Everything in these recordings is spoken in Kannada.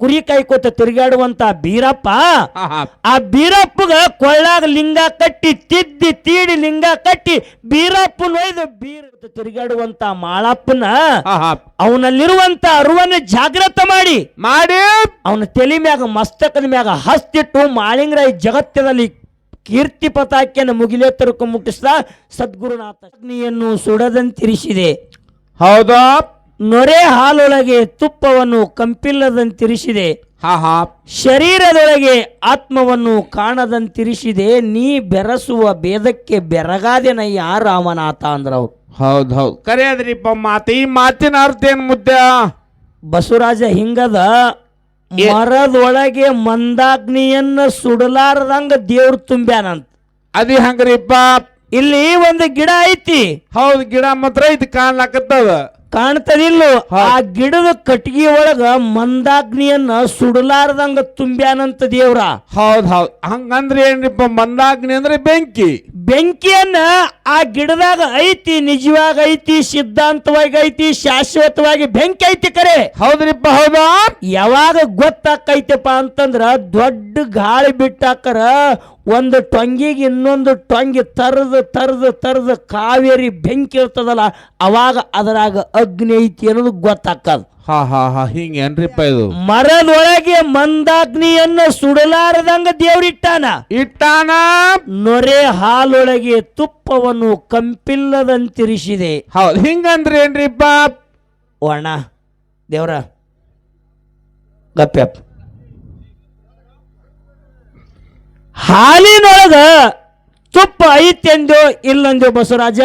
ಕುರಿ ಕಾಯ್ಕೋತ ತಿರುಗಾಡುವಂತ ಬೀರಪ್ಪ ಆ ಬೀರಪ್ಪಗ ಕೊಳ್ಳಾಗ ಲಿಂಗ ಕಟ್ಟಿ ತಿದ್ದಿ ತೀಡಿ ಲಿಂಗ ಕಟ್ಟಿ ಬೀರಪ್ಪ ನೋಯ್ದು ಬೀರ ತಿರುಗಾಡುವಂತ ಮಾಳಪ್ಪನ ಅವನಲ್ಲಿರುವಂತ ಅರುವನ್ನ ಜಾಗೃತ ಮಾಡಿ. ಮಾಡಿ. ಅವನ ತಲೆ ಮ್ಯಾಗ ಮಸ್ತಕದ ಮ್ಯಾಗ ಹಸ್ತಿಟ್ಟು ಮಾಳಿಂಗರಾಯ ಜಗತ್ತದಲ್ಲಿ ಕೀರ್ತಿ ಪತಾಕೆಯನ್ನು ಮುಗಿಲೆತ್ತರಕ್ಕೆ ಮುಟ್ಟಿಸಿದ ಸದ್ಗುರುನಾಥ ಅಗ್ನಿಯನ್ನು ಸುಡದಂತಿರಿಸಿದೆ. ಹೌದಾ? ನೊರೆ ಹಾಲೊಳಗೆ ತುಪ್ಪವನ್ನು ಕಂಪಿಲ್ಲದಂತಿರಿಸಿದೆ. ಹಾ ಹಾ. ಶರೀರದೊಳಗೆ ಆತ್ಮವನ್ನು ಕಾಣದಂತಿರಿಸಿದೆ. ನೀ ಬೆರಸುವ ಭೇದಕ್ಕೆ ಬೆರಗಾದೆನಯ್ಯ ರಾಮನಾಥ ಅಂದ್ರವ್ರು. ಹೌದ್ ಹೌದ್. ಕರೆ ಅದ್ರಿಪ್ಪ ಮಾತು ಈ ಮಾತಿನ ಅರ್ಥ ಏನ್ ಮುದ್ದೆ? ಬಸವರಾಜ ಹಿಂಗದ ಮರದೊಳಗೆ ಮಂದಾಗ್ನಿಯನ್ನ ಸುಡಲಾರದಂಗ ದೇವ್ರು ತುಂಬ್ಯಾನಂತ. ಅದಿ ಹಂಗ್ರಿಪ್ಪ? ಇಲ್ಲಿ ಒಂದು ಗಿಡ ಐತಿ. ಹೌದ್ ಗಿಡ ಮಾತ್ರ ಇದು ಕಾಣ್ಲಾಕತ್ತದ. ಕಾಣ್ತದಿಲ್ಲೋ ಆ ಗಿಡದ ಕಟ್ಟಿಗೆ ಒಳಗ ಮಂದಾಗ್ನಿಯನ್ನ ಸುಡಲಾರದಂಗ ತುಂಬ್ಯಾನಂತ ದೇವ್ರ. ಹೌದ್ ಹೌದ್. ಹಂಗಂದ್ರೆ ಏನ್ರಿಪ್ಪ ಮಂದಾಗ್ನಿ ಅಂದ್ರೆ ಬೆಂಕಿ. ಬೆಂಕಿಯನ್ನ ಆ ಗಿಡದಾಗ ಐತಿ ನಿಜವಾಗ ಐತಿ ಸಿದ್ಧಾಂತವಾಗಿ ಐತಿ ಶಾಶ್ವತವಾಗಿ ಬೆಂಕಿ ಐತಿ ಕರೆ. ಹೌದ್ರಿಪ್ಪ ಹೌದಾ? ಯಾವಾಗ ಗೊತ್ತಾಕೈತಪ್ಪ ಅಂತಂದ್ರ ದೊಡ್ಡ ಗಾಳಿ ಬಿಟ್ಟಾಕರ ಒಂದು ಟೊಂಗಿಗೆ ಇನ್ನೊಂದು ಟೊಂಗಿ ತರದು ತರದು ತರದು ಕಾವೇರಿ ಬೆಂಕಿ ಇರ್ತದಲ್ಲ ಅವಾಗ ಅದರಾಗ ಅಗ್ನಿ ಐತಿ ಅನ್ನೋದು ಗೊತ್ತಾಕದ. ಹಾ ಹಾ ಹಾ ಹಿಂಗೇನ್ರಿಪ್ಪ ಇದು? ಮರದೊಳಗೆ ಮಂದಾಗ್ನಿಯನ್ನ ಸುಡಲಾರದಂಗ ದೇವ್ರಿಟ್ಟಾನ ಇಟ್ಟಾನ. ನೊರೆ ಹಾಲೊಳಗೆ ತುಪ್ಪವನ್ನು ಕಂಪಿಲ್ಲದಂತಿರಿಸಿದೆ. ಹೌದ್ ಹಿಂಗಂದ್ರೆ ಏನ್ರಿಪ್ಪ ಒಣ ದೇವ್ರ ಗಪ್ಯಪ್. ಹಾಲಿನೊಳಗ ತುಪ್ಪ ಐತೆಂದೋ ಇಲ್ಲಂದೋ ಬಸವರಾಜ?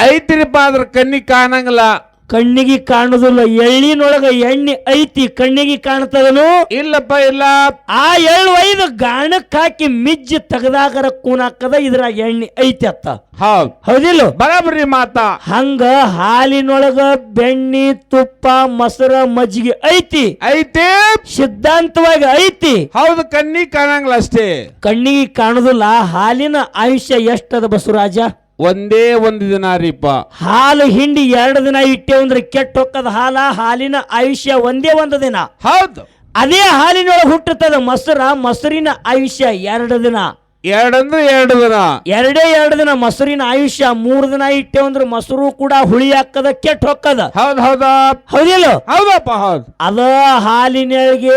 ಐತ್ರಿಪ್ಪ ಅದ್ರ ಕಣ್ಣಿ ಕಾಣಂಗಿಲ್ಲ. ಕಣ್ಣಿಗೆ ಕಾಣುದಿಲ್ಲ ಎಳ್ಳಿನೊಳಗ ಎಣ್ಣೆ ಐತಿ ಕಣ್ಣಿಗೆ ಕಾಣ್ತದನು? ಇಲ್ಲಪ್ಪ ಇಲ್ಲ. ಆ ಎಳ್ಳು ಒಯ್ದು ಗಾಣಕ್ ಹಾಕಿ ಮಿಜ್ಜಿ ತೆಗದಾಗರ ಕೂನಾಕದ ಇದ್ರಾಗ ಎಣ್ಣೆ ಐತಿ ಅತ್ತ. ಹೌದ್. ಹೌದಿಲ್ಲ? ಬರಾಬರಿ ಮಾತಾ. ಹಂಗ ಹಾಲಿನೊಳಗ ಬೆಣ್ಣಿ ತುಪ್ಪ ಮೊಸರ ಮಜ್ಜಿಗೆ ಐತಿ. ಐತಿ. ಸಿದ್ಧಾಂತವಾಗಿ ಐತಿ. ಹೌದು ಕಣ್ಣಿಗೆ ಕಾಣಂಗಿಲ್ಲ ಅಷ್ಟೇ. ಕಣ್ಣಿಗೆ ಕಾಣುದಿಲ್ಲ ಹಾಲಿನ ಆಯುಷ್ಯ ಎಷ್ಟದ ಬಸವರಾಜ? ಒಂದೇ ಒಂದು ದಿನ ರೀಪ ಹಾಲು ಹಿಂಡಿ ಎರಡು ದಿನ ಇಟ್ಟೆ ಅಂದ್ರೆ ಕೆಟ್ಟ ಹೊಕ್ಕದ ಹಾಲ ಹಾಲಿನ ಆಯುಷ್ಯ ಒಂದೇ ಒಂದು ದಿನ. ಹೌದು. ಅದೇ ಹಾಲಿನೊಳಗೆ ಹುಟ್ಟುತ್ತದೆ ಮೊಸರ ಮೊಸರಿನ ಆಯುಷ್ಯ ಎರಡು ದಿನ. ಎರಡಂದ್ರೆ ಎರಡು ದಿನ. ಎರಡೇ ಎರಡು ದಿನ ಮೊಸರಿನ ಆಯುಷ್ಯ ಮೂರು ದಿನ ಇಟ್ಟೆ ಅಂದ್ರೆ ಮೊಸರು ಕೂಡ ಹುಳಿ ಹಾಕದ ಕೆಟ್ಟ ಹೊಕ್ಕದ. ಹೌದ್ ಹೌದಾ? ಹೌದಿಲ್ಲ? ಹೌದಪ್ಪ ಹೌದ್. ಅದ ಹಾಲಿನೊಳಗೆ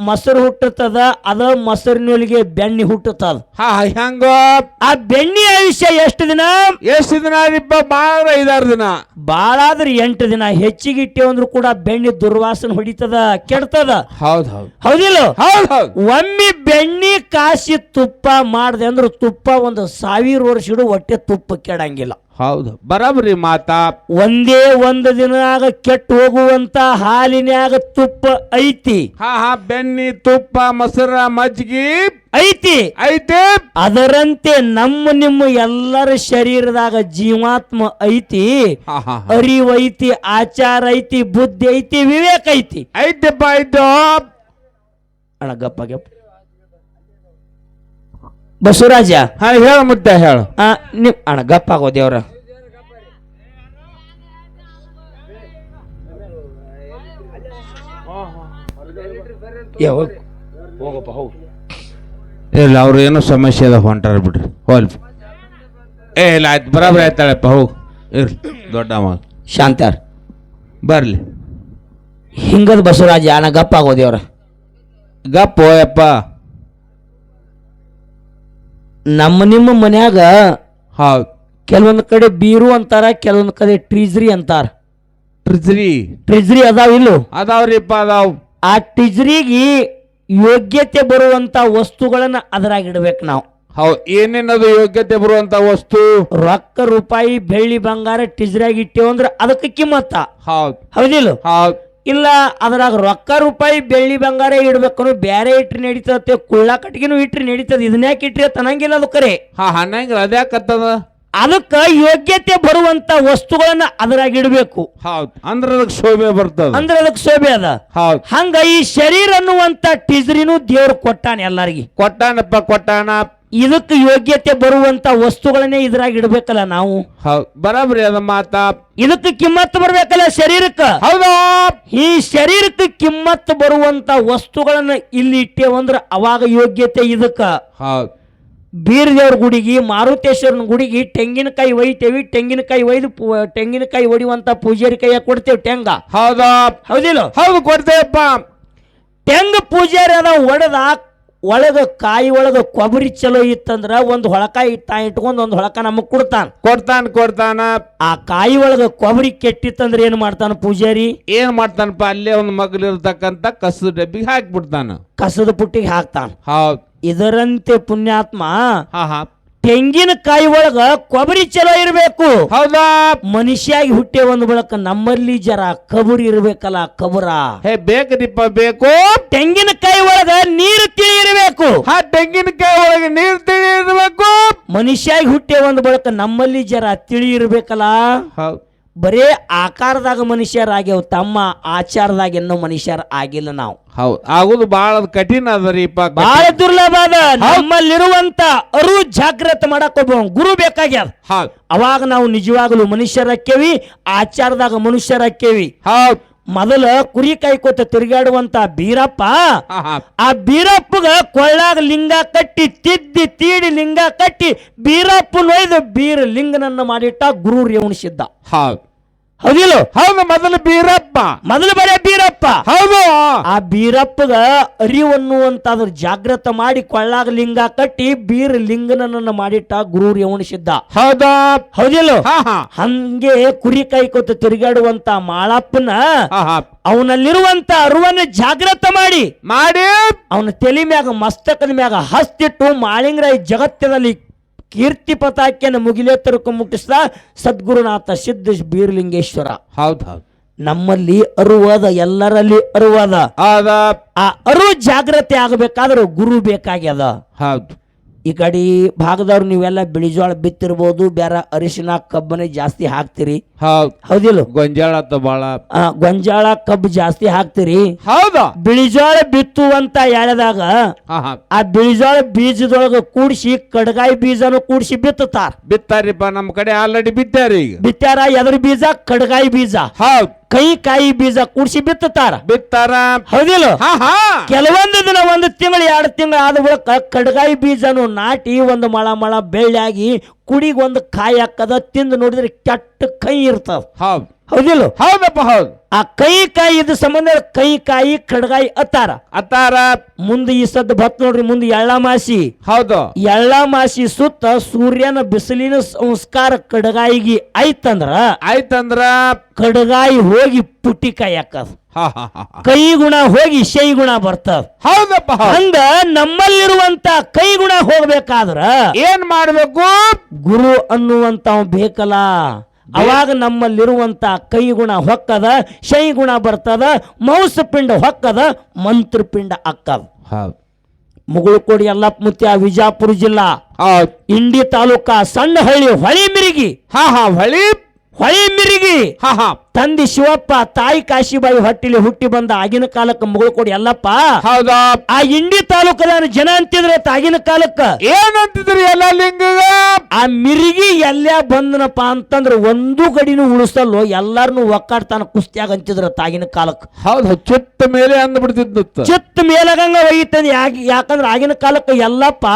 ಮೊಸರು ಹುಟ್ಟುತ್ತದ ಅದ ಮೊಸರಿನೊಳಗೆ ಬೆಣ್ಣೆ ಹುಟ್ಟುತ್ತದ. ಹಾ ಹೆಂಗ? ಆ ಬೆಣ್ಣೆ ಆಯುಷ್ಯ ಎಷ್ಟು ದಿನ? ಎಷ್ಟು ದಿನ ರೀಪ ಬಾಳ ಐದಾರು ದಿನ. ಬಾಳಾದ್ರೆ ಎಂಟು ದಿನ. ಹೆಚ್ಚಿಗೆ ಇಟ್ಟೆ ಅಂದ್ರೂ ಕೂಡ ಬೆಣ್ಣೆ ದುರ್ವಾಸನೆ ಹೊಡಿತದ ಕೆಡ್ತದ. ಹೌದ್ ಹೌದ್. ಹೌದಿಲ್ಲ? ಹೌದ್ ಹೌದ್. ಒಮ್ಮೆ ಬೆಣ್ಣೆ ಕಾಸಿ ತುಪ್ಪ ಮಾಡ್ದೆ ಅಂದ್ರೆ ತುಪ್ಪ ಒಂದು ಸಾವಿರ ವರ್ಷ ಇಡು ಹೊಟ್ಟೆ ತುಪ್ಪ ಕೆಡಂಗಿಲ್ಲ. ಹೌದು. ಬರಬ್ರಿ ಮಾತಾ. ಒಂದೇ ಒಂದು ದಿನಾಗ ಕೆಟ್ಟು ಹೋಗುವಂತ ಹಾಲಿನ್ಯಾಗ ತುಪ್ಪ ಐತಿ. ಹಾ ಹಾ ಬೆನ್ನಿ ತುಪ್ಪ ಮೊಸರ ಮಜ್ಜಿಗೆ ಐತಿ. ಐತೆ. ಅದರಂತೆ ನಮ್ಮ ನಿಮ್ಮ ಎಲ್ಲರ ಶರೀರದಾಗ ಜೀವಾತ್ಮ ಐತಿ. ಹಾ ಹಾ ಅರಿವು ಐತಿ ಆಚಾರ ಐತಿ ಬುದ್ಧಿ ಐತಿ ವಿವೇಕ ಐತಿ. ಐತೆಪ್ಪ ಐತು ಅಣ್ಣ ಗಪ್ಪ ಗಪ್ಪ. ಬಸವರಾಜ. ಹಾ ಹೇಳ ಮುದ್ದೆ ಹೇಳು. ಆ, ನಿಮ್ ಅಣ್ಣ ಗಪ್ಪ ಆಗೋ ದೇವ್ರ. ಏ, ಹೋಗ್. ಹೋಗಪ್ಪ ಹೋಗು. ಇಲ್ಲ ಅವ್ರು ಏನೋ ಸಮಸ್ಯೆ ಅದ ಹೊಂಟಾರ ಬಿಡ್ರಿ. ಹೋಲ್. ಏ ಇಲ್ಲ ಆಯ್ತು ಬರಾಬರಿ ಆಯ್ತಾಳಪ್ಪ ಹೋಗು. ಇರ್ಲಿ ದೊಡ್ಡ ಮಗ ಶಾಂತಾರ್ ಬರಲಿ. ಹಿಂಗದ ಬಸವರಾಜ ಅಣ್ಣ ಗಪ್ಪ ಆಗೋ ದೇವ್ರ. ಗಪ್ಪ ಯಪ್ಪ ನಮ್ಮ ನಿಮ್ಮ ಮನ್ಯಾಗ ಹೌದು ಕೆಲವೊಂದ್ ಕಡೆ ಬೀರು ಅಂತಾರ ಕೆಲವೊಂದು ಕಡೆ ಟ್ರಿಜ್ರಿ ಅಂತಾರ. ಟ್ರಿಜ್ರಿ ಟ್ರಿಜ್ರಿ ಅದಾವ ಇಲ್ಲ? ಅದಾವ್ರಿಪ್ಪ ಅದಾವ್. ಆ ಟ್ರಿಜ್ರಿಗಿ ಯೋಗ್ಯತೆ ಬರುವಂತ ವಸ್ತುಗಳನ್ನ ಅದರಾಗಿಡ್ಬೇಕು ನಾವು. ಹೌದು ಏನೇನದು ಯೋಗ್ಯತೆ ಬರುವಂತ ವಸ್ತು? ರೊಕ್ಕ ರೂಪಾಯಿ ಬೆಳ್ಳಿ ಬಂಗಾರ ಟಿಜ್ರಾಗ ಇಟ್ಟೇವು ಅಂದ್ರೆ ಅದಕ್ಕೆ ಕಿಮ್ಮತ್ತ. ಹೌದು. ಹೌದಿಲ್ಲ? ಹೌದು. ಇಲ್ಲ ಅದ್ರಾಗ ರೊಕ್ಕ ರೂಪಾಯಿ ಬೆಳ್ಳಿ ಬಂಗಾರ ಇಡ್ಬೇಕು ಬೇರೆ ಇಟ್ರಿ ನಡೀತದೆ ಕುಳ್ಳ ಕಟ್ಟಿಗೆನೂ ಇಟ್ರಿ ನಡೀತದೆ ಇದನ್ಯಾಕೆ ಇಟ್ರಿ ತನಂಗಿಲ್ಲ ಅದು ಕರೆ ಹಾ ಹಣ್ಣಂಗಿಲ್ಲ ಅದ್ಯಾಕತ್ತದ ಅದಕ್ಕೆ ಯೋಗ್ಯತೆ ಬರುವಂತ ವಸ್ತುಗಳನ್ನ ಅದ್ರಾಗ ಇಡಬೇಕು. ಹೌದು ಅಂದ್ರೆ ಅದಕ್ಕೆ ಶೋಭೆ ಬರ್ತದೆ. ಅಂದ್ರೆ ಅದಕ್ಕೆ ಶೋಭೆ ಅದ. ಹೌದು. ಹಂಗ ಈ ಶರೀರ ಅನ್ನುವಂತ ಟಿಜ್ರಿನೂ ದೇವ್ರು ಕೊಟ್ಟಾನ ಎಲ್ಲರಿಗೆ. ಕೊಟ್ಟಾನಪ್ಪ ಕೊಟ್ಟಾನ. ಇದಕ್ಕೆ ಯೋಗ್ಯತೆ ಬರುವಂತ ವಸ್ತುಗಳನ್ನೇ ಇದ್ರಾಗ ಇಡಬೇಕಲ್ಲ ನಾವು? ಹೌದ್ ಬರಾಬ್ರಿ ಅದ ಮಾತಾ. ಇದಕ್ಕೆ ಕಿಮ್ಮತ್ತು ಬರ್ಬೇಕಲ್ಲ ಶರೀರಕ್ಕ? ಹೌದಾ? ಈ ಶರೀರಕ್ಕೆ ಕಿಮ್ಮತ್ತು ಬರುವಂತ ವಸ್ತುಗಳನ್ನ ಇಲ್ಲಿ ಇಟ್ಟೇವಂದ್ರ ಅವಾಗ ಯೋಗ್ಯತೆ ಇದಕ್ಕ. ಹೌದ್. ಬೀರದೇವ್ರ ಗುಡಿಗೆ ಮಾರುತೇಶ್ವರನ ಗುಡಿಗೆ ತೆಂಗಿನಕಾಯಿ ಒಯ್ತೇವಿ ತೆಂಗಿನಕಾಯಿ ಒಯ್ದು ಪೂ- ತೆಂಗಿನಕಾಯಿ ಒಡಿಯುವಂತ ಪೂಜಾರಿ ಕೈಯ ಕೊಡ್ತೇವೆ ಟೆಂಗ ಹೌದಾ? ಹೌದಿಲ್ಲ? ಹೌದು ಕೊಡ್ತೇವಪ್ಪ. ತೆಂಗ ಪೂಜಾರಿ ಅದ ಒಡೆದ ಒಳಗ ಕಾಯಿ ಒಳಗ ಕೊಬ್ಬರಿ ಚಲೋ ಇತ್ತಂದ್ರ ಒಂದು ಹೊಳಕ ಇಟ್ಟ ಇಟ್ಕೊಂಡು ಒಂದು ಹೊಳಕ ನಮಗ್ ಕೊಡ್ತಾನ. ಕೊಡ್ತಾನ ಕೊಡ್ತಾನ. ಆ ಕಾಯಿ ಒಳಗ ಕೊಬ್ಬರಿ ಕೆಟ್ಟಿತ್ತಂದ್ರ ಏನ್ ಮಾಡ್ತಾನ ಪೂಜಾರಿ? ಏನ್ ಮಾಡ್ತಾನಪ್ಪ ಅಲ್ಲೇ ಒಂದು ಮಗಲಿರ್ತಕ್ಕಂತ ಇರ್ತಕ್ಕಂತ ಕಸದ ಡಬ್ಬಿಗೆ ಹಾಕ್ಬಿಡ್ತಾನ. ಕಸದ ಪುಟ್ಟಿಗೆ ಹಾಕ್ತಾನ. ಹೌದು. ಇದರಂತೆ ಪುಣ್ಯಾತ್ಮ ಹಾ ಹಾ. ತೆಂಗಿನಕಾಯಿ ಒಳಗ ಕೊಬರಿ ಚಲೋ ಇರಬೇಕು. ಹೌದಾ? ಮನುಷ್ಯಾಗಿ ಹುಟ್ಟೆ ಒಂದು ಬಳಕ ನಮ್ಮಲ್ಲಿ ಜರ ಕಬುರ್ ಇರ್ಬೇಕಲ್ಲ ಕಬುರ. ಹೇ ಬೇಕದಿಪ್ಪ ಬೇಕು. ತೆಂಗಿನಕಾಯಿ ಒಳಗ ನೀರು ತಿಳಿ ಇರಬೇಕು. ಹಾ ತೆಂಗಿನಕಾಯಿ ಒಳಗೆ ನೀರು ತಿಳಿ ಇರಬೇಕು. ಮನುಷ್ಯಾಗಿ ಹುಟ್ಟೆ ಒಂದು ಬಳಕ ನಮ್ಮಲ್ಲಿ ಜರ ತಿಳಿ ಇರ್ಬೇಕಲ್ಲ. ಹೌದ್. ಬರೇ ಆಕಾರದಾಗ ಮನುಷ್ಯರಾಗ್ಯವ ತಮ್ಮ ಆಚಾರದಾಗ ಇನ್ನೂ ಮನುಷ್ಯರ ಆಗಿಲ್ಲ ನಾವು. ಹೌದು. ಆಗೋದು ಬಹಳ ಕಠಿಣ ಅದರಿಪ್ಪ ಬಹಳ ದುರ್ಲಭ ಅದ. ನಮ್ಮಲ್ಲಿರುವಂತ ಅರು ಜಾಗ್ರತೆ ಮಾಡಕ್ ಒಬ್ಬ ಗುರು ಬೇಕಾಗ್ಯದ. ಹೌದು. ಅವಾಗ ನಾವು ನಿಜವಾಗಲೂ ಮನುಷ್ಯರಕ್ಕೇವಿ ಆಚಾರದಾಗ ಮನುಷ್ಯರಕ್ಕೇವಿ ಹೌದು. ಮೊದಲ ಕುರಿ ಕಾಯ್ಕೋತ ತಿರುಗಾಡುವಂತ ಬೀರಪ್ಪ ಆ ಬೀರಪ್ಪಗ ಕೊಳ್ಳಾಗ ಲಿಂಗ ಕಟ್ಟಿ ತಿದ್ದಿ ತೀಡಿ ಲಿಂಗ ಕಟ್ಟಿ ಬೀರಪ್ಪ ನೋಯ್ದು ಬೀರ ಲಿಂಗನನ್ನ ಮಾಡಿಟ್ಟ ಗುರು ರೇವಣಿಸಿದ್ದ. ಹೌದ್. ಹೌದಿಲ್ಲ? ಹೌದು ಮೊದಲು ಬೀರಪ್ಪ. ಮೊದಲು ಬರೇ ಬೀರಪ್ಪ. ಹೌದು. ಆ ಬೀರಪ್ಪಗ ಅರಿವನ್ನುವಂತ ಅದ್ರ ಜಾಗ್ರತ ಮಾಡಿ ಕೊಳ್ಳಾಗ ಲಿಂಗ ಕಟ್ಟಿ ಬೀರ್ ಲಿಂಗನನ್ನ ಮಾಡಿಟ್ಟ ಗುರು ರೇವಣಿಸಿದ್ದ ಹೌದಾ? ಹೌದಿಲ್ಲ? ಹಾ ಹಾ. ಹಂಗೆ ಕುರಿ ಕೈ ಕೊತ್ತು ತಿರುಗಾಡುವಂತ ಮಾಳಪ್ಪನ ಅವನಲ್ಲಿರುವಂತ ಅರುವನ್ನ ಜಾಗ್ರತ ಮಾಡಿ ಮಾಡಿ. ಅವನ ತಲೆ ಮ್ಯಾಗ ಮಸ್ತಕದ ಮ್ಯಾಗ ಹಸ್ತಿಟ್ಟು ಮಾಳಿಂಗರಾಯ ಜಗತ್ತದಲ್ಲಿ ಕೀರ್ತಿ ಪತಾಕಿಯನ್ನು ಮುಗಿಲೇತರಕ್ಕೂ ಮುಟ್ಟಿಸಿದ ಸದ್ಗುರುನಾಥ ಸಿದ್ಧ ಬೀರ್ಲಿಂಗೇಶ್ವರ. ಹೌದ್ ಹೌದು. ನಮ್ಮಲ್ಲಿ ಅರುವಾದ ಎಲ್ಲರಲ್ಲಿ ಅರುವಾದ. ಆ ಅರು ಜಾಗ್ರತೆ ಆಗಬೇಕಾದ್ರೆ ಗುರು ಬೇಕಾಗ್ಯದ. ಹೌದ್. ಈ ಕಡೆ ಭಾಗದವ್ರು ನೀವೆಲ್ಲ ಬಿಳಿ ಜೋಳ ಬಿತ್ತಿರ್ಬೋದು ಬೇರೆ ಅರಿಶಿನ ಕಬ್ಬನೇ ಜಾಸ್ತಿ ಹಾಕ್ತಿರಿ. ಹೌದ್. ಹೌದಿಲ್ಲ? ಗೊಂಜಾಳ ಆತ ಬಾಳ. ಆ, ಗೊಂಜಾಳ ಕಬ್ಬು ಜಾಸ್ತಿ ಹಾಕ್ತಿರಿ. ಹೌದ? ಬಿಳಿಜೋಳ ಬಿತ್ತುವಂತ ಎಳೆದಾಗ ಹಾ ಹಾ. ಆ ಬಿಳಿಜೋಳ ಬೀಜದೊಳಗ ಕೂಡಿಸಿ ಕಡಗಾಯಿ ಬೀಜನು ಕೂಡಿಸಿ ಬಿತ್ತುತ್ತಾರ. ಬಿತ್ತಾರಿಪ್ಪ ನಮ್ಮ ಕಡೆ ಆಲ್ರೆಡಿ ಬಿತ್ತಾರಿ ಈಗ ಬಿತ್ತಾರ ಎದ್ರ ಬೀಜ ಕಡಗಾಯಿ ಬೀಜ. ಹೌದ್. ಕೈ ಕಾಯಿ ಬೀಜ ಕೂಡಿಸಿ ಬಿತ್ತಾರ ಬಿತ್ತಾರ. ಹೌದಿಲ್ಲ? ಹಾ ಹಾ. ಕೆಲವೊಂದು ದಿನ ಒಂದು ತಿಂಗಳು ಎರಡು ತಿಂಗಳು ಆದ ಬಳಿಕ ಕಡ್ಗಾಯಿ ಬೀಜನು ನಾಟಿ ಒಂದು ಮಳ ಮಳ ಬೆಳ್ಳಾಗಿ ಕುಡಿಗೊಂದು ಕಾಯಿ ಹಾಕದ ತಿಂದು ನೋಡಿದ್ರೆ ಕೆಟ್ಟ ಕೈ ಇರ್ತದ. ಹೌದ್. ಹೌದಿಲ್ಲ ಹೌದಪ್ಪ ಹೌದು. ಆ ಕೈ ಕಾಯಿ ಇದ್ರ ಸಂಬಂಧ ಕೈ ಕಾಯಿ ಕಡಗಾಯಿ ಅತ್ತಾರ. ಅತ್ತಾರ. ಮುಂದೆ ಈ ಸದ್ದು ಬತ್ ನೋಡ್ರಿ ಮುಂದೆ ಎಳ್ಳ ಮಾಸಿ. ಹೌದು. ಎಳ್ಳ ಮಾಸಿ ಸುತ್ತ ಸೂರ್ಯನ ಬಿಸಿಲಿನ ಸಂಸ್ಕಾರ ಕಡಗಾಯಿಗೆ ಆಯ್ತಂದ್ರ ಆಯ್ತಂದ್ರ ಕಡಗಾಯಿ ಹೋಗಿ ಪುಟ್ಟಿ ಕಾಯಿ ಹಾಕದ. ಕೈ ಗುಣ ಹೋಗಿ ಶೈ ಗುಣ ಬರ್ತದ ಹೌದಪ್ಪ ಹೌದ್. ಹಂಗ ನಮ್ಮಲ್ಲಿರುವಂತ ಕೈ ಗುಣ ಹೋಗ್ಬೇಕಾದ್ರ ಏನ್ ಮಾಡ್ಬೇಕು? ಗುರು ಅನ್ನುವಂತ ಬೇಕಲ್ಲ. ಅವಾಗ ನಮ್ಮಲ್ಲಿರುವಂತ ಕೈ ಗುಣ ಹೊಕ್ಕದ ಶೈ ಗುಣ ಬರ್ತದ ಮೌಸ ಪಿಂಡ ಹೊಕ್ಕದ ಮಂತ್ರ ಪಿಂಡ ಅಕ್ಕದ ಹೌದು ಮುಗುಳುಕೋಡಿ ಯಲ್ಲಪ್ಪ ಮುತ್ಯ ವಿಜಾಪುರ ಜಿಲ್ಲಾ ಇಂಡಿ ತಾಲೂಕಾ ಸಣ್ಣ ಹಳ್ಳಿ ಹೊಳಿ ಮಿರಿಗಿ ಹಾ ಹಾ ಹೊಳಿ ಹೊಳಿ ಮಿರಿಗಿ. ಹಾ ಹಾ. ತಂದಿ ಶಿವಪ್ಪ ತಾಯಿ ಕಾಶಿಬಾಯಿ ಹೊಟ್ಟಿಲಿ ಹುಟ್ಟಿ ಬಂದ ಆಗಿನ ಕಾಲಕ್ಕೆ ಮುಗುಳುಕೋಡಿ ಎಲ್ಲಪ್ಪ ಹೌದಾ? ಆ ಇಂಡಿ ತಾಲೂಕದ ಜನ ಅಂತಿದ್ರೆ ಆಗಿನ ಕಾಲಕ್ಕ. ಏನಂತಿದ್ರಿ ಎಲ್ಲ ಲಿಂಗ ಆ ಮಿರಿಗಿ ಎಲ್ಲ ಬಂದನಪ್ಪ ಅಂತಂದ್ರ ಒಂದು ಗಡಿನೂ ಉಳಿಸಲ್ಲೋ ಎಲ್ಲಾರನು ಒಕ್ಕಾಡ್ತಾನ ಕುಸ್ತಿಯಾಗ ಅಂತಿದ್ರ ತಾಗಿನ ಕಾಲಕ್ಕೆ. ಹೌದು ಚಿತ್ತ ಮೇಲೆ ಅಂದ್ಬಿಡ್ತಿದ್ದ ಚಿತ್ತ ಮೇಲಗಂಗ ಒಯ್ತಂದ್ ಯಾಕೆ ಯಾಕಂದ್ರ ಆಗಿನ ಕಾಲಕ್ಕೆ ಎಲ್ಲಪ್ಪ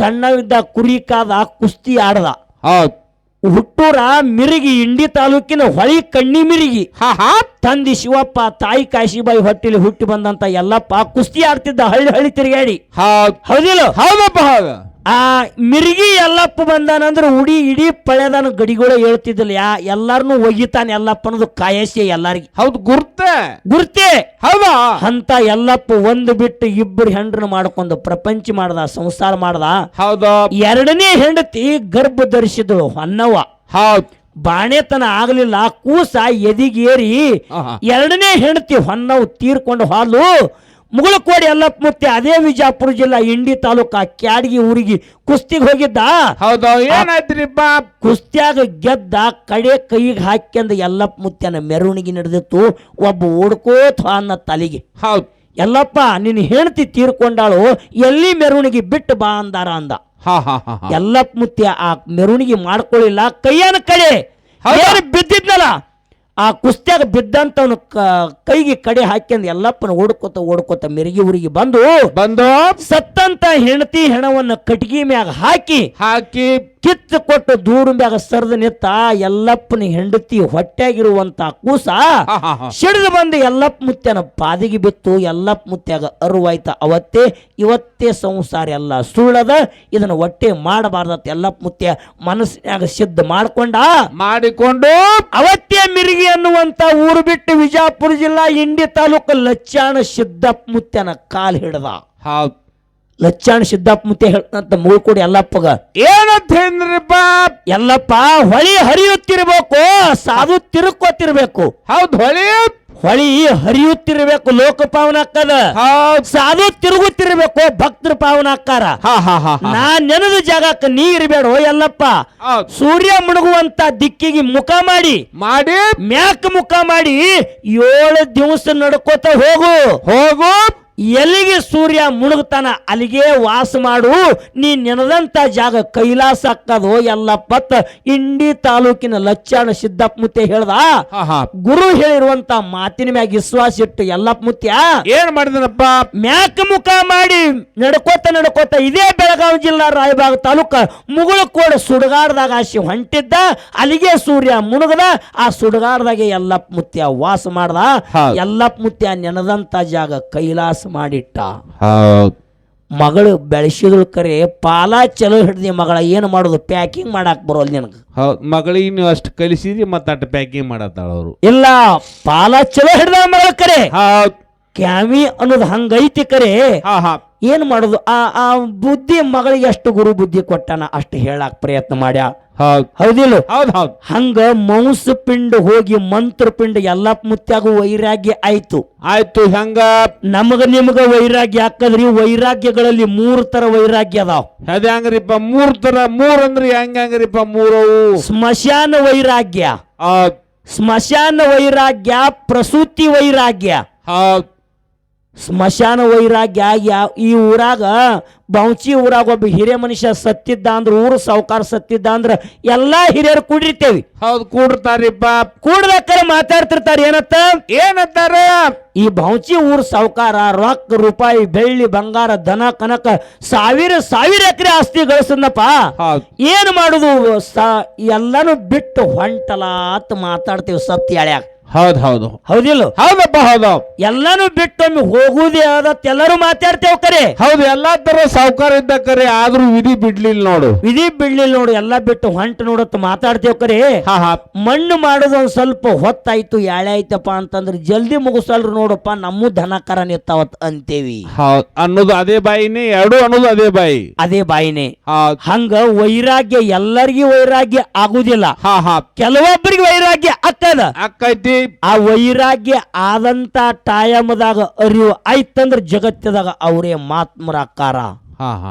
ಸಣ್ಣವಿದ್ದ ಕುರಿ ಕಾದ ಕುಸ್ತಿ ಆಡದ. ಹೌದ್. ಹುಟ್ಟೂರ ಮಿರಿಗಿ ಇಂಡಿ ತಾಲೂಕಿನ ಹೊಳಿ ಕಣ್ಣಿ ಮಿರಿಗಿ. ಹಾ ಹಾ. ತಂದಿ ಶಿವಪ್ಪ ತಾಯಿ ಕಾಶಿಬಾಯಿ ಹೊಟ್ಟಿಲಿ ಹುಟ್ಟಿ ಬಂದಂತ ಎಲ್ಲಪ್ಪ ಕುಸ್ತಿ ಆಡ್ತಿದ್ದ ಹಳ್ಳಿ ಹಳ್ಳಿ ತಿರುಗಾಡಿ ಹೌದ್. ಹೌದಿಲ್ಲ? ಹೌದಪ್ಪ ಹೌದ. ಆ ಮಿರ್ಗಿ ಎಲ್ಲಪ್ಪ ಬಂದಾನಂದ್ರೆ ಉಡಿ ಇಡೀ ಪಳೆದಾನ ಗಡಿಗೋಳ ಹೇಳ್ತಿದ್ದಿಲ್ಲ ಯಾ ಎಲ್ಲಾರನು ಒಗಿತಾನೆ ಎಲ್ಲಪ್ಪ ಅನ್ನೋದು ಕಾಯಸಿ ಎಲ್ಲಾರಿಗೆ. ಹೌದು ಗುರ್ತೆ. ಗುರ್ತೆ. ಹೌದಾ? ಅಂತ ಎಲ್ಲಪ್ಪ ಒಂದು ಬಿಟ್ಟು ಇಬ್ಬರು ಹೆಂಡ್ರನ್ನ ಮಾಡ್ಕೊಂಡು ಪ್ರಪಂಚ ಮಾಡ್ದ ಸಂಸಾರ ಮಾಡ್ದ. ಹೌದು? ಎರಡನೇ ಹೆಂಡತಿ ಗರ್ಭ ಧರಿಸಿದಳು ಹೊನ್ನವ್ವ ಹೌದು. ಬಾಣೆತನ ಆಗ್ಲಿಲ್ಲ ಕೂಸ ಎದಿಗೇರಿ ಎರಡನೇ ಹೆಂಡತಿ ಹೊನ್ನವು ತೀರ್ಕೊಂಡು ಹಾಲು ಮುಗುಳಕೋಡಿ ಎಲ್ಲಪ್ಪ ಮುತ್ತೆ ಅದೇ ವಿಜಾಪುರ ಜಿಲ್ಲಾ ಇಂಡಿ ತಾಲೂಕ ಕ್ಯಾಡ್ಗಿ ಊರಿಗೆ ಕುಸ್ತಿಗೆ ಹೋಗಿದ್ದ. ಹೌದು ಏನಾಯ್ತ್ರಿಪ್ಪ ಕುಸ್ತ್ಯಾಗ ಗೆದ್ದ ಕಡೆ ಕೈಗೆ ಹಾಕ್ಯಂದ ಎಲ್ಲಪ್ಪ ಮುತ್ತೆನ ಮೆರವಣಿಗೆ ನಡೆದಿತ್ತು. ಒಬ್ಬ ಓಡ್ಕೋತ ಅನ್ನ ತಲೆಗೆ. ಹೌದು. ಎಲ್ಲಪ್ಪ ನಿನ್ನ ಹೆಂಡತಿ ತೀರ್ಕೊಂಡಾಳು ಎಲ್ಲಿ ಮೆರವಣಿಗೆ ಬಿಟ್ಟು ಬಾ ಅಂದಾರ ಅಂದ. ಹಾ ಹಾ ಹಾ ಹಾ. ಎಲ್ಲಪ್ಪ ಮುತ್ತೆ ಆ ಮೆರವಣಿಗೆ ಮಾಡ್ಕೊಳ್ಳಿಲ್ಲ ಕೈಯನ ಕಡೆ? ಬಿದ್ದಿದ್ನಲ್ಲ? ಆ ಕುಸ್ತ್ಯಾಗ ಬಿದ್ದಂತವನು ಕೈಗೆ ಕಡೆ ಹಾಕ್ಯಂದು ಎಲ್ಲಪ್ಪನ ಓಡ್ಕೋತ ಓಡ್ಕೋತ ಮೆರಿಗೆ ಊರಿಗೆ ಬಂದು ಬಂದು ಸತ್ತಂತ ಹೆಂಡತಿ ಹೆಣವನ್ನು ಕಟ್ಗಿ ಮ್ಯಾಗ ಹಾಕಿ ಹಾಕಿ ಕಿತ್ತು ಕೊಟ್ಟು ದೂರು ಮ್ಯಾಗ ಸರಿದು ನಿತ್ತ ಎಲ್ಲಪ್ಪನ ಹೆಂಡತಿ ಹೊಟ್ಟೆಗಿರುವಂತ ಕೂಸ ಸಿಡಿದು ಬಂದು ಎಲ್ಲಪ್ಪ ಮುತ್ಯನ ಪಾದಿಗೆ ಬಿತ್ತು ಎಲ್ಲಪ್ಪ ಮುತ್ಯಾಗ ಅರುವಾಯ್ತ ಅವತ್ತೇ ಇವತ್ತೇ ಸಂಸಾರ ಎಲ್ಲ ಸುಳ್ಳದ ಇದನ್ನ ಹೊಟ್ಟೆ ಮಾಡಬಾರ್ದತ್ ಎಲ್ಲಪ್ಪ ಮುತ್ಯ ಮನಸ್ಸಿನಾಗ ಸಿದ್ಧ ಮಾಡ್ಕೊಂಡ. ಮಾಡಿಕೊಂಡು ಅವತ್ತೇ ಮಿರಿಗಿ ಅನ್ನುವಂತ ಊರು ಬಿಟ್ಟು ವಿಜಾಪುರ ಜಿಲ್ಲಾ ಇಂಡಿ ತಾಲೂಕು ಲಚ್ಚಾಣ ಸಿದ್ದಪ್ಪ ಮುತ್ಯನ ಕಾಲ್ ಹಿಡ್ದ. ಲಚ್ಚಾಣ ಸಿದ್ದಪ್ಪ ಮುತ್ಯ ಹೇಳ್ತಂತ ಮುಳ್ಕೊಡಿ ಎಲ್ಲಪ್ಪಗ ಏನಂತ ಹೇಳಿದ್ರಿಪ್ಪ ಎಲ್ಲಪ್ಪ ಹೊಳಿ ಹರಿಯುತ್ತಿರ್ಬೇಕು ಸಾಧು ತಿರುಕೋತಿರ್ಬೇಕು ಹೌದ್ ಹೊಳಿ? ಹೊಳಿ ಹರಿಯುತ್ತಿರ್ಬೇಕು ಲೋಕ ಪಾವನ ಅಕ್ಕದ. ಸಾಧು ತಿರುಗುತ್ತಿರ್ಬೇಕು ಭಕ್ತರ ಪಾವನ ಅಕ್ಕಾರ. ಹಾ ಹಾ ಹಾ ಹಾ ನಾ ನೆನದ ಜಾಗಕ್ಕೆ ನೀ ಇರಬೇಡ ಎಲ್ಲಪ್ಪ ಸೂರ್ಯ ಮುಣಗುವಂತ ದಿಕ್ಕಿಗೆ ಮುಖ ಮಾಡಿ. ಮಾಡಿ? ಮ್ಯಾಕ್ ಮುಖ ಮಾಡಿ ಏಳು ದಿವಸ ನಡ್ಕೋತ ಹೋಗು. ಹೋಗು? ಎಲ್ಲಿಗೆ ಸೂರ್ಯ ಮುಳುಗ್ತಾನ ಅಲ್ಲಿಗೆ ವಾಸ ಮಾಡು. ನೀ ನೆನದಂತ ಜಾಗ ಕೈಲಾಸ ಅಕ್ಕದು ಎಲ್ಲಪ್ಪತ್ತ ಇಂಡಿ ತಾಲೂಕಿನ ಲಚ್ಚಾಣ ಸಿದ್ದಪ್ಪ ಮುತ್ಯ ಹೇಳ್ದ ಗುರು ಹೇಳಿರುವಂತ ಮಾತಿನ ಮ್ಯಾಗ ವಿಶ್ವಾಸ ಇಟ್ಟು ಎಲ್ಲಪ್ಪ ಮುತ್ಯ ಏನ್ ಮಾಡಿದನಪ್ಪ? ಮ್ಯಾಕ ಮುಖ ಮಾಡಿ ನಡ್ಕೋತ ನಡ್ಕೋತ ಇದೇ ಬೆಳಗಾವಿ ಜಿಲ್ಲಾ ರಾಯಬಾಗ ತಾಲೂಕ ಮುಗುಳಕೋಡ ಸುಡಗಾಡದಾಗ ಆಶಿ ಹೊಂಟಿದ್ದ. ಅಲ್ಲಿಗೆ ಸೂರ್ಯ ಮುಳುಗದ ಆ ಸುಡಗಾಡದಾಗೆ ಎಲ್ಲಪ್ಪ ಮುತ್ಯ ವಾಸ ಮಾಡ್ದ. ಎಲ್ಲಪ್ಪ ಮುತ್ಯ ನೆನದಂತ ಜಾಗ ಕೈಲಾಸ ಮಾಡಿಟ್ಟ. ಮಗಳು ಬೆಳೆಸಿದ್ರು ಕರೆ ಪಾಲ ಚಲೋ ಹಿಡ್ದಿ ಮಗಳ ಏನು ಮಾಡೋದು? ಪ್ಯಾಕಿಂಗ್ ಮಾಡಾಕ್ ಬರೋಲ್ ನಿನಗೆ. ಹೌದು. ಮಗಳಿಗೆ ನೀವು ಅಷ್ಟು ಕಲಿಸಿದ್ರಿ ಮತ್ತೆ ಪ್ಯಾಕಿಂಗ್ ಮಾಡತ್ತಾಳ ಅವರು. ಇಲ್ಲ ಪಾಲ ಚಲೋ ಹಿಡ್ದ ಮಗಳ ಕರೆ. ಕ್ಯಾಮಿ ಅನ್ನೋದು ಹಂಗೈತಿ ಕರೆ. ಏನ್ ಮಾಡುದು? ಆ ಆ ಬುದ್ಧಿ ಮಗಳಿಗೆ ಎಷ್ಟು ಗುರು ಬುದ್ಧಿ ಕೊಟ್ಟಾನ ಅಷ್ಟು ಹೇಳಾಕ್ ಪ್ರಯತ್ನ ಮಾಡ್ಯ. ಹೌದಿಲ್ಲ? ಹೌದ್ ಹೌದ್. ಹಂಗ ಮೌಸ ಪಿಂಡ ಹೋಗಿ ಮಂತ್ರ ಪಿಂಡ ಎಲ್ಲಪ್ಪ ಮುತ್ಯಾಗ ವೈರಾಗ್ಯ ಆಯ್ತು. ಆಯ್ತು ಹೆಂಗ? ನಮಗ ನಿಮಗ ವೈರಾಗ್ಯ ಹಾಕದ್ರಿ ವೈರಾಗ್ಯಗಳಲ್ಲಿ ಮೂರು ತರ ವೈರಾಗ್ಯ ಅದಾವ. ಅದ ಹೆಂಗ್ರಿಪ್ಪ? ಮೂರ್ ತರ ಮೂರ್ ಅಂದ್ರಿ ಹೆಂಗ ಹೆಂಗ್ರಿಪ್ಪ? ಮೂರವು ಸ್ಮಶಾನ ವೈರಾಗ್ಯ. ಸ್ಮಶಾನ ವೈರಾಗ್ಯ ಪ್ರಸೂತಿ ವೈರಾಗ್ಯ. ಹೌದ್. ಸ್ಮಶಾನ ವೈರಾಗ್ಯ ಯಾವ ಈ ಊರಾಗ ಬೌಂಚಿ ಊರಾಗ ಒಬ್ಬ ಹಿರಿಯ ಮನುಷ್ಯ ಸತ್ತಿದ್ದ ಅಂದ್ರೆ ಊರು ಸಾವುಕಾರ ಸತ್ತಿದ್ದ ಅಂದ್ರೆ ಎಲ್ಲಾ ಹಿರಿಯರು ಕೂಡಿರ್ತೇವಿ. ಹೌದು ಕೂಡ್ತಾರಿಪ್ಪ ಕೂಡ್ದಕ್ಕರ ಮಾತಾಡ್ತಿರ್ತಾರ ಏನತ್ತ? ಏನತ್ತಾರ? ಈ ಬೌಂಚಿ ಊರು ಸಾವುಕಾರ ರೊಕ್ಕ ರೂಪಾಯಿ ಬೆಳ್ಳಿ ಬಂಗಾರ ದನ ಕನಕ ಸಾವಿರ ಸಾವಿರ ಎಕರೆ ಆಸ್ತಿ ಗಳಿಸಿದ್ನಪ್ಪ. ಏನು ಏನ್ ಮಾಡುದು? ಸ ಎಲ್ಲಾನು ಬಿಟ್ಟು ಹೊಂಟಲ ಅಂತ ಸತ್ತಿ ಸತ್ಯ ಹೇಳ್ಯಾಕ ಹೌದ್ ಹೌದು. ಹೌದಿಲ್ಲ? ಹೌದಪ್ಪ ಹೌದು. ಎಲ್ಲಾನು ಬಿಟ್ಟೊಮ್ಮೆ ಹೋಗುದೇ ಆದತ್ ಎಲ್ಲರೂ ಮಾತಾಡ್ತೇವ್ ಕರೆ. ಹೌದು ಎಲ್ಲಾ ತರ ಸಾವುಕಾರ ಇದ್ದ ಕರೆ ಆದ್ರೂ ವಿಧಿ ಬಿಡ್ಲಿಲ್ಲ ನೋಡು. ವಿಧಿ ಬಿಡ್ಲಿಲ್ಲ ನೋಡು ಎಲ್ಲಾ ಬಿಟ್ಟು ಹೊಂಟ ನೋಡತ್ ಮಾತಾಡ್ತೇವ್ ಕರೆ. ಮಣ್ಣು ಮಾಡೋದು ಒಂದ್ ಸ್ವಲ್ಪ ಹೊತ್ತಾಯ್ತು ಯಾಳೆ ಆಯ್ತಪ್ಪ ಅಂತಂದ್ರೆ ಜಲ್ದಿ ಮುಗಿಸಲ್ರು ನೋಡಪ್ಪ ನಮ್ಮ ದನ ಕರ ನಿತ್ತಾವತ್ ಅಂತೇವಿ. ಹೌದ್ ಅನ್ನೋದು ಅದೇ ಬಾಯಿನೇ ಎರಡು ಅನ್ನೋದು ಅದೇ ಬಾಯಿ. ಅದೇ ಬಾಯಿನೇ. ಹಂಗ ವೈರಾಗ್ಯ ಎಲ್ಲರಿಗೂ ವೈರಾಗ್ಯ ಆಗುದಿಲ್ಲ. ಹಾ ಹಾ. ಕೆಲವೊಬ್ಬರಿಗೆ ವೈರಾಗ್ಯ ಅಕ್ಕದ ಅಕ್ಕೈತಿ ಆ ವೈರಾಗ್ಯ ಆದಂತ ಟಾಯಮದಾಗ ಅರಿವು ಆಯ್ತಂದ್ರ ಜಗತ್ತದಾಗ ಅವರೇ ಮಾತ್ಮರ ಅಕ್ಕಾರ ಹಾ ಹಾ.